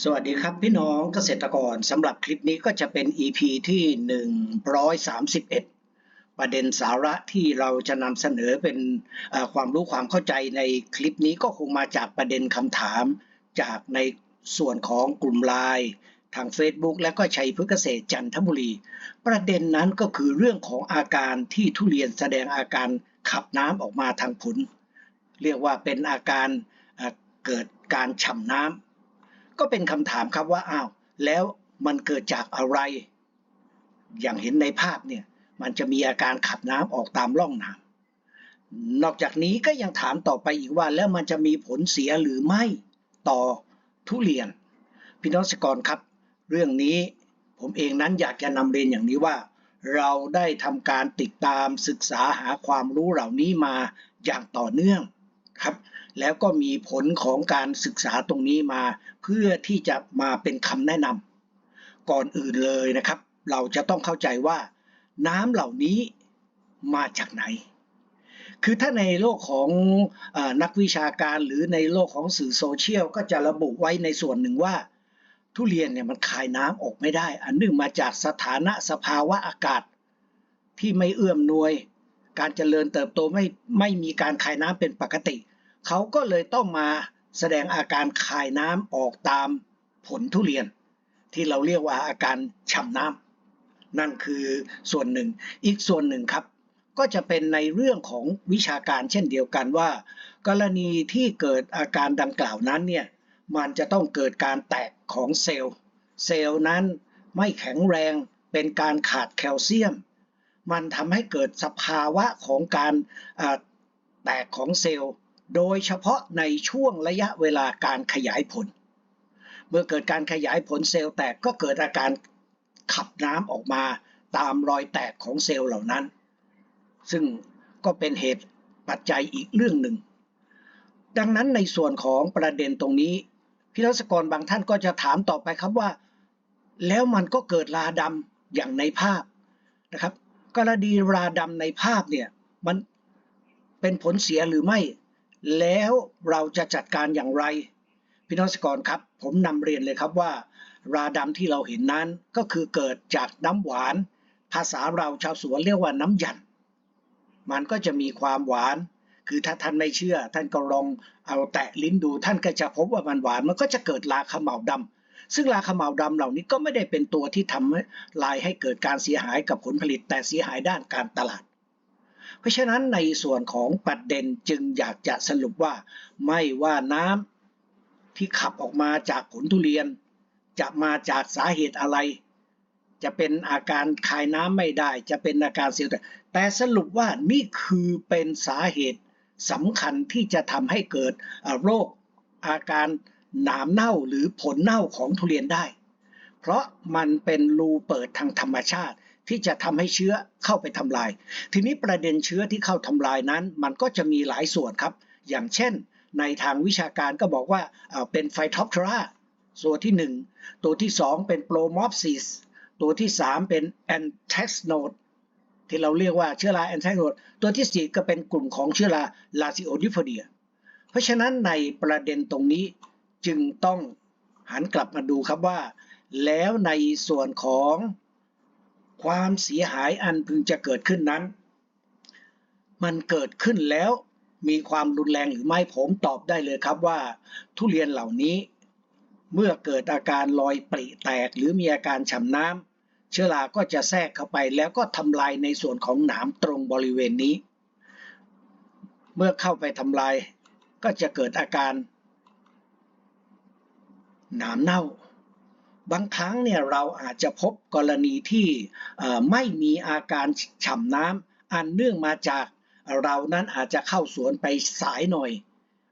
สวัสดีครับพี่น้องเกษตรกรสำหรับคลิปนี้ก็จะเป็น EP ที่ 131 ประเด็นสาระที่เราจะนำเสนอเป็นความรู้ความเข้าใจในคลิปนี้ก็คงมาจากประเด็นคำถามจากในส่วนของกลุ่มไลน์ทาง Facebook และก็ชัยพฤกษเกษตรจันทบุรี ประเด็นนั้นก็คือเรื่องของอาการที่ทุเรียนแสดงอาการขับน้ำออกมาทางผล เรียกว่าเป็นอาการเอ่อเกิดการฉ่ำน้ำ ก็เป็นคำถามครับว่าอ้าวแล้วมันเกิดจากอะไร อย่างเห็นในภาพเนี่ยมันจะมีอาการขับน้ำออกตามร่องน้ำนอกจากนี้ก็ยังถามต่อไปอีกว่า แล้วมันจะมีผลเสียหรือไม่ต่อทุเรียน พี่น้องเกษตรกรครับ เรื่องนี้ผมเองนั้นอยากจะนำเรียนอย่างนี้ว่า เราได้ทำการติดตามศึกษาหาความรู้เหล่านี้มาอย่างต่อเนื่อง ครับ แล้วก็มีผลของการศึกษาตรงนี้มา เพื่อที่จะมาเป็นคำแนะนำก่อนอื่นเลยนะครับ เราจะต้องเข้าใจว่า น้ำเหล่านี้มาจากไหน คือถ้าในโลกของอนักวิชาการหรือในโลกของสื่อโซเชียลก็จะระบุไว้ในส่วนหนึ่งว่า ทุเรียนเนี่ยมันคายน้ำออกไม่ได้ อันนึ่งมาจากสถานะสภาวะอากาศที่ไม่เอื้อมนวย การเจริญเติบโตไม่ไม่มีการคายน้ำเป็นปกติ เขาก็เลยต้องมาแสดงอาการคายน้ำออกตามผลทุเรียน ที่เราเรียกว่าอาการฉ่ำน้ำนั่นคือส่วนหนึ่ง อีกส่วนหนึ่งครับ ก็จะเป็นในเรื่องของวิชาการเช่นเดียวกันว่า กรณีที่เกิดอาการดังกล่าวนั้นเนี่ยมันจะต้องเกิดการแตกของเซลล์ เซลล์นั้นไม่แข็งแรงเป็นการขาดแคลเซียม มันทำให้เกิดสภาวะของการแตกของเซลล์ โดยเฉพาะในช่วงระยะเวลาการขยายผล เมื่อเกิดการขยายผลเซลล์แตกก็เกิดอาการขับน้ำออกมาตามรอยแตกของเซลล์เหล่านั้น ซึ่งก็เป็นเหตุปัจจัยอีกเรื่องหนึ่ง ดังนั้นในส่วนของประเด็นตรงนี้พี่รัศกรบางท่านก็จะถามต่อไปครับว่า แล้วมันก็เกิดราดำอย่างในภาพนะครับ กรณีราดำในภาพเนี่ยมันเป็นผลเสียหรือไม่ แล้วเราจะจัดการอย่างไร พี่น้องเกษตรครับ ผมนำเรียนเลยครับว่า ราดำที่เราเห็นนั้นก็คือเกิดจากน้ำหวาน ภาษาเราชาวสวนเรียกว่าน้ำหยัน มันก็จะมีความหวาน คือถ้าท่านไม่เชื่อ ท่านก็ลองเอาแตะลิ้นดูท่านก็จะพบว่ามันหวาน มันก็จะเกิดราขมเหลาดำ ซึ่งราขมเหลาดำเหล่านี้ก็ไม่ได้เป็นตัวที่ทำลายให้เกิดการเสียหายกับผลผลิตแต่เสียหายด้านการตลาด เพราะฉะนั้นในส่วนของประเด็นจึงอยากจะสรุปว่า ไม่ว่าน้ำที่ขับออกมาจากผลทุเรียน จะมาจากสาเหตุอะไร จะเป็นอาการคายน้ำไม่ได้ จะเป็นอาการเสียวแต่แต่สรุปว่านี่คือเป็นสาเหตุสำคัญที่จะทำให้เกิดโรคอาการ หนามเน่าหรือผลเน่าของทุเรียนได้ เพราะมันเป็นรูเปิดทางธรรมชาติที่จะทำให้เชื้อเข้าไปทำลาย ทีนี้ประเด็นเชื้อที่เข้าทำลายนั้น มันก็จะมีหลายส่วนครับ อย่างเช่น ในทางวิชาการก็บอกว่าเป็นไฟท็อปทราตัวที่ 1 ตัวที่ 2 เป็นโปรมอฟซิสตัวที่ 3 เป็นแอนแทสโนดที่เราเรียกว่าเชื้อราแอนแทสโนดตัวทีสี่4 ก็เป็นกลุ่มของเชื้อราลาซิโอดิฟเดีย เพราะฉะนั้นในประเด็นตรงนี้ จึงต้องหันกลับมาดูครับว่า แล้วในส่วนของความเสียหายอันพึงจะเกิดขึ้นนั้น มันเกิดขึ้นแล้วมีความรุนแรงหรือไม่ผมตอบได้เลยครับว่า ทุเรียนเหล่านี้ เมื่อเกิดอาการรอยปริแตกหรือมีอาการฉ่ำน้ำเชื้อราก็จะแทรกเข้าไปแล้วก็ทำลายในส่วนของหนามตรงบริเวณนี้ เมื่อเข้าไปทำลายก็จะเกิดอาการ หนามเน่า บางครั้งเนี่ยเราอาจจะพบกรณีที่ไม่มีอาการฉ่ำน้ำอันเนื่องมาจากเรานั้นอาจจะเข้าสวนไปสายหน่อย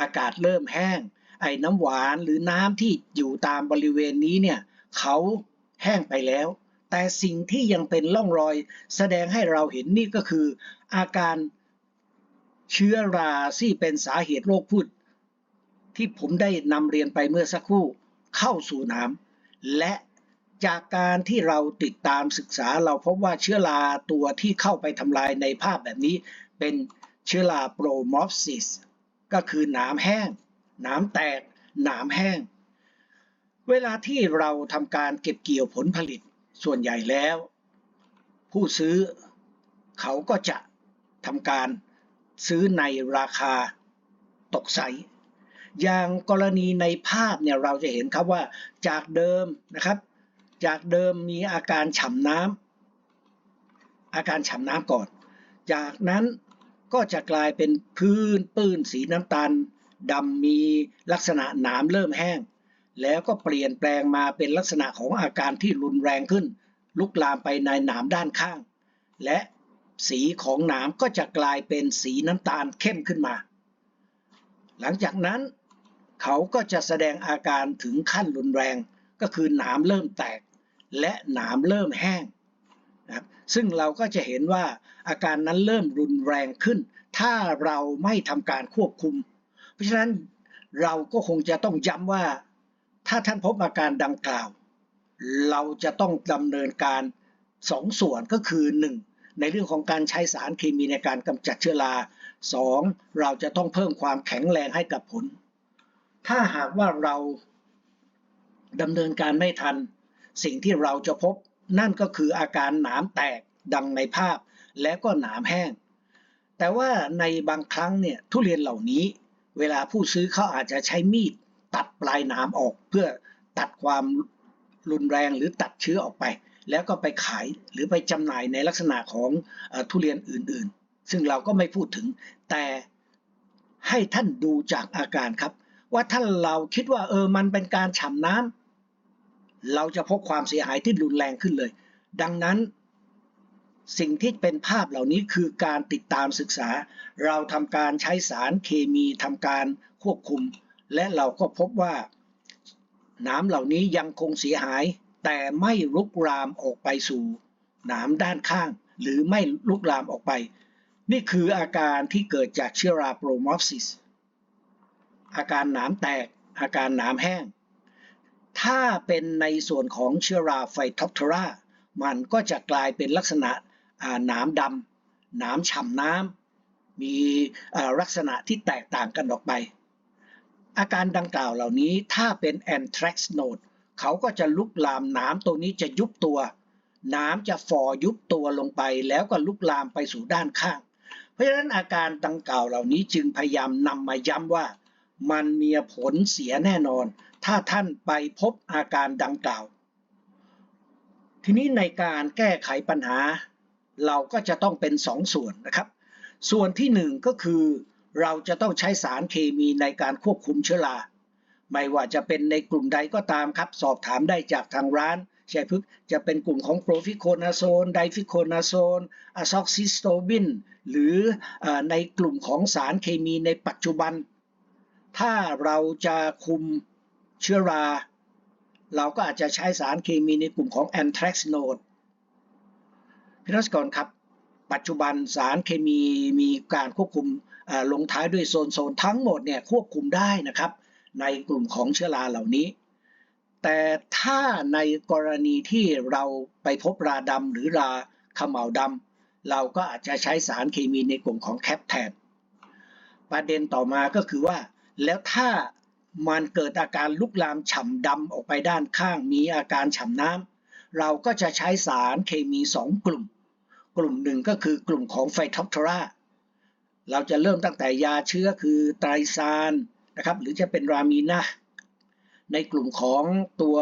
อากาศเริ่มแห้ง ไอ้น้ำหวานหรือน้ำที่อยู่ตามบริเวณนี้เนี่ยเขาแห้งไปแล้ว แต่สิ่งที่ยังเป็นร่องรอย แสดงให้เราเห็นนี่ก็คือ อาการเชื้อราที่เป็นสาเหตุโรคพืชที่ผมได้นำเรียนไปเมื่อสักครู่ เข้าสู่น้ำและจากการที่เราติดตามศึกษาเราพบว่าเชื้อราตัวที่เข้าไปทำลายในภาพแบบนี้ เป็นเชื้อราโปรมอฟซิสก็คือหนามแห้ง หนามแตก หนามแห้ง เวลาที่เราทำการเก็บเกี่ยวผลผลิตส่วนใหญ่แล้ว ผู้ซื้อเขาก็จะทำการซื้อในราคาตกใส อย่างกรณีในภาพเนี่ยเราจะเห็นครับว่าจากเดิมนะครับ จากเดิมมีอาการฉ่ำน้ำอาการฉ่ำน้ำก่อน จากนั้นก็จะกลายเป็นพื้นปื้นสีน้ำตาลดำมีลักษณะหนามเริ่มแห้ง แล้วก็เปลี่ยนแปลงมาเป็นลักษณะของอาการที่รุนแรงขึ้น ลุกลามไปในหนามด้านข้าง และสีของหนามก็จะกลายเป็นสีน้ำตาลเข้มขึ้นมา หลังจากนั้น เขาก็จะแสดงอาการถึงขั้นรุนแรง ก็คือหนามเริ่มแตก และหนามเริ่มแห้งนะครับซึ่งเราก็จะเห็นว่าอาการนั้นเริ่มรุนแรงขึ้น ถ้าเราไม่ทำการควบคุม เพราะฉะนั้นเราก็คงจะต้องย้ำว่า ถ้าท่านพบอาการดังกล่าว เราจะต้องดำเนินการสองส่วนก็คือ 1. ในเรื่องของการใช้สารเคมีในการกำจัดเชื้อรา 2. เราจะต้องเพิ่มความแข็งแรงให้กับผล ถ้าหากว่าเราดำเนินการไม่ทัน สิ่งที่เราจะพบ นั่นก็คืออาการหนามแตกดังในภาพ และก็หนามแห้ง แต่ว่าในบางครั้งเนี่ยทุเรียนเหล่านี้ เวลาผู้ซื้อเขาอาจจะใช้มีดตัดปลายหนามออกเพื่อตัดความรุนแรงหรือตัดเชื้อออกไป แล้วก็ไปขายหรือไปจำหน่ายในลักษณะของอทุเรียนอื่น ๆ ซึ่งเราก็ไม่พูดถึง แต่ให้ท่านดูจากอาการครับ ว่าถ้าเราคิดว่าเออมันเป็นการฉ่ำน้ำเราจะพบความเสียหายที่รุนแรงขึ้นเลย ดังนั้น สิ่งที่เป็นภาพเหล่านี้คือการติดตามศึกษา เราทำการใช้สารเคมีทำการควบคุม และเราก็พบว่าน้ำเหล่านี้ยังคงเสียหาย แต่ไม่ลุกรามออกไปสู่นามด้านข้าง หรือไม่ลุกลามออกไป นี่คืออาการที่เกิดจากเชื้อราโปรโมฟซิส อาการหนามแตก อาการหนามแห้ง ถ้าเป็นในส่วนของเชื้อราไฟท็อปเทรามันก็จะกลายเป็นลักษณะหนามดำหนามฉ่ำน้ำมีลักษณะที่แตกต่างกันออกไป อาการดังกล่าวเหล่านี้ถ้าเป็น anthrax node เขาก็จะลุกลามหนามตัวนี้จะยุบตัวน้ำจะฝ่อยุบตัวลงไป แล้วก็ลุกลามไปสู่ด้านข้าง เพราะฉะนั้นอาการดังกล่าวเหล่านี้จึงพยายามนำมาย้ำว่า มันมีผลเสียแน่นอน ถ้าท่านไปพบอาการดังกล่าว ทีนี้ในการแก้ไขปัญหา เราก็จะต้องเป็นสองส่วนนะครับ ส่วนที่หนึ่งก็คือเราจะต้องใช้สารเคมีในการควบคุมเชื้อรา ไม่ว่าจะเป็นในกลุ่มใดก็ตามครับ สอบถามได้จากทางร้านชัยพฤกจะเป็นกลุ่มของโปรฟิโคนาโซน ไดฟิโคนาโซนอะซอกซิสโตบิน หรือในกลุ่มของสารเคมีในปัจจุบัน ถ้าเราจะคุมเชื้อรา เราก็อาจจะใช้สารเคมีในกลุ่มของ anthrax node พี่นักกรครับ ปัจจุบันสารเคมีมีการควบคุมลงท้ายด้วยโซนโซนทั้งหมดเนี่ยควบคุมได้นะครับ ในกลุ่มของเชื้อราเหล่านี้ แต่ถ้าในกรณีที่เราไปพบราดำหรือราขมเหลาดำเราก็อาจจะใช้สารเคมีในกลุ่มของแคปแทนประเด็นต่อมาก็คือว่า แล้วถ้ามันเกิดอาการลุกลามฉ่ำดำออกไปด้านข้างมีอาการฉ่ำน้ำเราก็จะใช้สารเคมี 2 กลุ่ม กลุ่มหนึ่งก็คือกลุ่มของไฟท็อปทราเราจะเริ่มตั้งแต่ยาเชื้อคือไตรซานนะครับหรือจะเป็นรามีนาในกลุ่มของตัว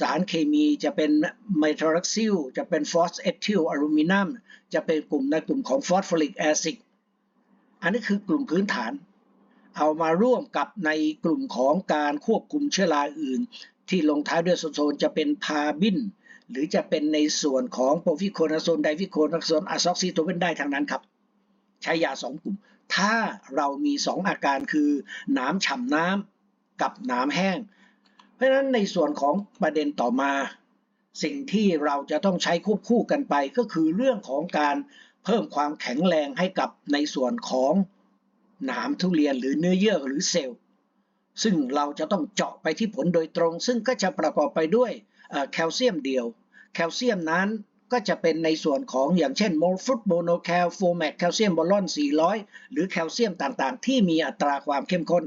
สารเคมีจะเป็นไมทรักซิลจะเป็นฟอสเอทิลอะลูมิเนียมจะเป็นกลุ่มในกลุ่มของฟอสฟอริกแอซิดอันนี้คือกลุ่มพื้นฐาน เอามาร่วมกับในกลุ่มของการควบคุมเชื้อราอื่น ที่ลงท้ายด้วยโซนจะเป็นพาบิน หรือจะเป็นในส่วนของโปรฟิโคนาโซนไดฟิโคนาโซนอะซอกซิโตเวนได้ทางนั้นครับ ใช้ยาสองกลุ่ม ถ้าเรามีสองอาการคือหนามฉ่ำน้ำกับหนามแห้ง เพราะฉะนั้นในส่วนของประเด็นต่อมา สิ่งที่เราจะต้องใช้ควบคู่กันไปก็คือเรื่องของการเพิ่มความแข็งแรงให้กับในส่วนของ หนามทุเรียนหรือเนื้อเยื่อหรือเซลล์ ซึ่งเราจะต้องเจาะไปที่ผลโดยตรง ซึ่งก็จะประกอบไปด้วยแคลเซียมเดียว แคลเซียมนั้นก็จะเป็นในส่วนของอย่างเช่นโมลฟุตโมโนแคลโฟแมกแคลเซียมบอลอน 400 หรือแคลเซียมต่างๆ ที่มีอัตราความเข้มข้น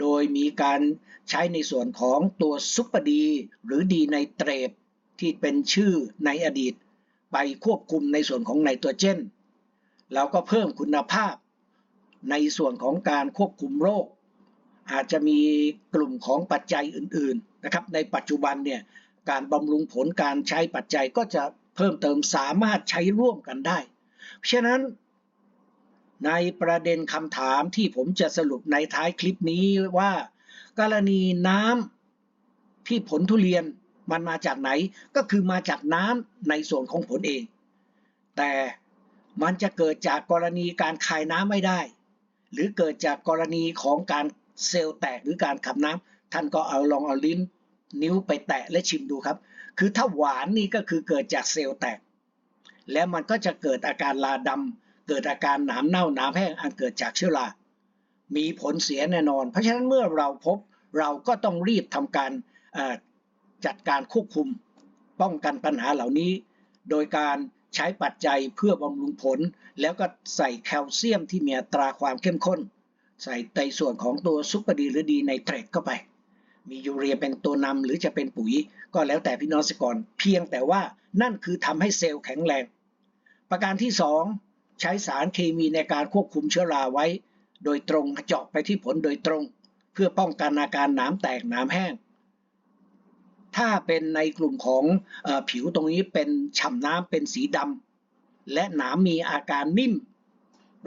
โดยมีการใช้ในส่วนของตัวซุปเปอร์ดีหรือดีไนเตรตที่เป็นชื่อในอดีต ไปควบคุมในส่วนของไนโตรเจน แล้วก็เพิ่มคุณภาพ ในส่วนของการควบคุมโรค อาจจะมีกลุ่มของปัจจัยอื่นๆนะครับในปัจจุบันเนี่ยการบำรุงผลการใช้ปัจจัยก็จะเพิ่มเติมสามารถใช้ร่วมกันได้เพราะฉะนั้นในประเด็นคำถามที่ผมจะสรุปในท้ายคลิปนี้ว่า กรณีน้ำที่ผลทุเรียนมันมาจากไหนก็คือมาจากน้ำในส่วนของผลเอง แต่มันจะเกิดจากกรณีการคายน้ำไม่ได้ หรือเกิดจากกรณีของการเซลล์แตกหรือการขับน้ำท่านก็เอาลองเอาลิ้นนิ้วไปแตะและชิมดูครับ คือถ้าหวานนี่ก็คือเกิดจากเซลล์แตก แล้วมันก็จะเกิดอาการลาดำเกิดอาการหนามเน่าหนามแห้งอันเกิดจากเชื้อรา มีผลเสียแน่นอน เพราะฉะนั้นเมื่อเราพบเราก็ต้องรีบทำการจัดการควบคุม ป้องกันปัญหาเหล่านี้ โดยการ ใช้ปัจจัยเพื่อบำรุงผล แล้วก็ใส่แคลเซียมที่มีอัตราความเข้มข้น ใส่ในส่วนของตัวซุปเปอร์ดีหรือดีไนเตรตเข้าไป มียูเรียเป็นตัวนำหรือจะเป็นปุ๋ย ก็แล้วแต่พี่น้องเกรกรเพียงแต่ว่านั่นคือทำให้เซลล์แข็งแรง ประการที่ 2 ใช้สารเคมีในการควบคุมเชื้อราไว้ โดยตรงเจาะไปที่ผลโดยตรง เพื่อป้องกันอาการหนามแตกหนามแห้ง ถ้าเป็นในกลุ่มของอผิวตรงนี้เป็นฉ่ำน้ำเป็นสีดำและหนามมีอาการนิ่ม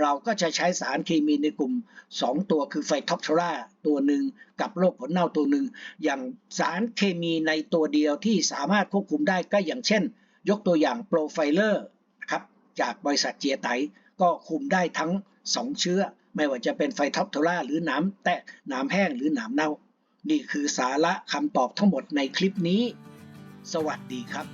เราก็จะใช้สารเคมีในกลุ่ม 2 ตัวคือไฟท็อปทราตัวหนึ่งกับโรคผลเน่าตัวหนึ่งอย่างสารเคมีในตัวเดียวที่สามารถควบคุมได้ก็อย่างเช่น ยกตัวอย่างโปรไฟเลอร์ครับจากบริษัทเจียไตก็คุมได้ทั้ง 2 เชื้อ ไม่ว่าจะเป็นไฟท็อปทราหรือหนามแตกหนามแห้งหรือหนามเน่า นี่คือสาระคำตอบทั้งหมดในคลิปนี้ สวัสดีครับ